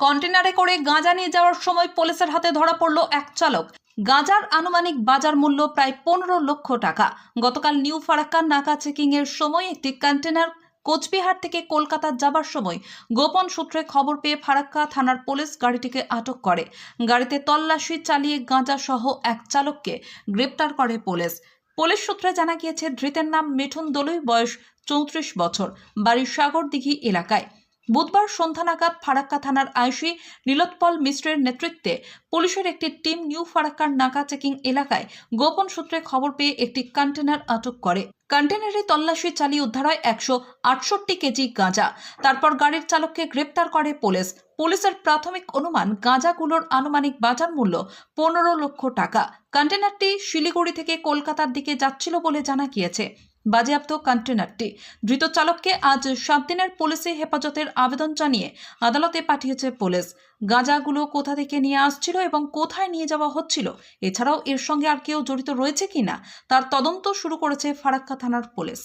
কন্টেনারে করে গাঁজা নিয়ে যাওয়ার সময় পুলিশের হাতে ধরা পড়ল এক চালক। গাঁজার আনুমানিক বাজার মূল্য প্রায় পনেরো লক্ষ টাকা। গতকাল নিউ ফারাক্কা নাকা চেকিং এর সময় একটি কন্টেনার কোচবিহার থেকে কলকাতা যাবার সময় গোপন সূত্রে খবর পেয়ে ফারাক্কা থানার পুলিশ গাড়িটিকে আটক করে। গাড়িতে তল্লাশি চালিয়ে গাঁজা সহ এক চালককে গ্রেপ্তার করে পুলিশ। পুলিশ সূত্রে জানা গিয়েছে, ধৃতের নাম মিঠুন দলুই, বয়স চৌত্রিশ বছর বাড়ির সাগরদিঘি এলাকায়। বুধবার সন্ধ্যা নাগাদ ফারাক্কা থানার আইসি নীলোৎপল মিশ্রের নেতৃত্বে পুলিশের একটি টিম নিউ ফারাক্কার নাকা চেকিং এলাকায় গোপন সূত্রে খবর পেয়ে একটি কন্টেনার আটক করে। কন্টেনারে তল্লাশি চালিয়ে উদ্ধার হয় একশো আটষট্টি কেজি গাঁজা। তারপর গাড়ির চালককে গ্রেপ্তার করে পুলিশ। পুলিশের প্রাথমিক অনুমান, গাঁজাগুলোর আনুমানিক বাজার মূল্য পনেরো লক্ষ টাকা। কন্টেনারটি শিলিগুড়ি থেকে কলকাতার দিকে যাচ্ছিল বলে জানা গিয়েছে। বাজেয়াপ্ত কন্টেনারটি ধৃত চালককে আজ সাত দিনের পুলিশি হেফাজতের আবেদন জানিয়ে আদালতে পাঠিয়েছে পুলিশ। গাঁজাগুলো কোথা থেকে নিয়ে আসছিল এবং কোথায় নিয়ে যাওয়া হচ্ছিল, এছাড়াও এর সঙ্গে আর কেউ জড়িত রয়েছে কিনা, তার তদন্ত শুরু করেছে ফারাক্কা থানার পুলিশ।